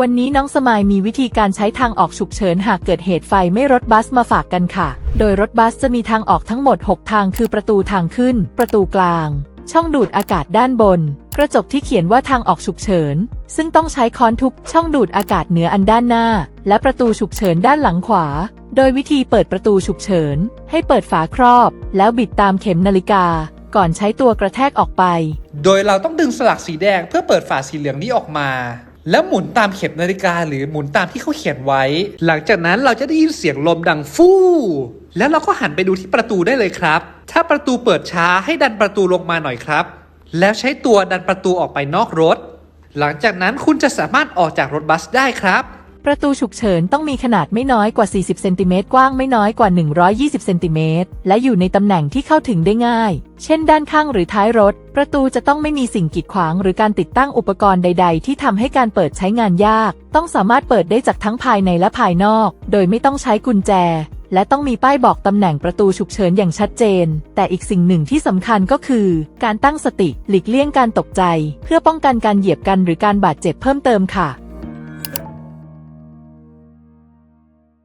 วันนี้น้องสมายมีวิธีการใช้ทางออกฉุกเฉินหากเกิดเหตุไฟไม่รถบัสมาฝากกันค่ะ โดยรถบัสจะมีทางออกทั้งหมด 6 ทางคือประตูทางขึ้น ประตูกลาง ช่องดูดอากาศด้านบน กระจกที่เขียนว่าทางออกฉุกเฉิน ซึ่งต้องใช้ค้อนทุบช่องดูดอากาศเหนืออันด้านหน้า และประตูฉุกเฉินด้านหลังขวา โดยวิธีเปิดประตูฉุกเฉิน ให้เปิดฝาครอบ แล้วบิดตามเข็มนาฬิกาก่อนใช้ตัวกระแทกออกไป โดยเราต้องดึงสลักสีแดงเพื่อเปิดฝาสีเหลืองนี้ออกมา แล้วหมุนตามเข็มนาฬิกาหรือหมุนตามที่เขาเขียนไว้ หลังจากนั้นเราจะได้ยินเสียงลมดังฟู่แล้วเราก็หันไปดูที่ประตูได้เลยครับ ถ้าประตูเปิดช้าให้ดันประตูลงมาหน่อยครับ แล้วใช้ตัวดันประตูออกไปนอกรถ หลังจากนั้นคุณจะสามารถออกจากรถบัสได้ครับ ประตูฉุกเฉินต้องมีขนาดไม่น้อยกว่า 40 เซนติเมตรกว้างไม่น้อยกว่า 120 เซนติเมตรและอยู่ในตำแหน่งที่เข้าถึงได้ง่าย เช่นด้านข้างหรือท้ายรถ ประตูจะต้องไม่มีสิ่งกีดขวาง หรือการติดตั้งอุปกรณ์ใด ๆ ที่ทำให้การเปิดใช้งานยาก ต้องสามารถเปิดได้จากทั้งภายในและภายนอก โดยไม่ต้องใช้กุญแจ และต้องมีป้ายบอกตำแหน่งประตูฉุกเฉินอย่างชัดเจน แต่อีกสิ่งหนึ่งที่สำคัญก็คือ การตั้งสติหลีกเลี่ยงการตกใจ เพื่อป้องกันการเหยียบกันหรือการบาดเจ็บเพิ่มเติมค่ะ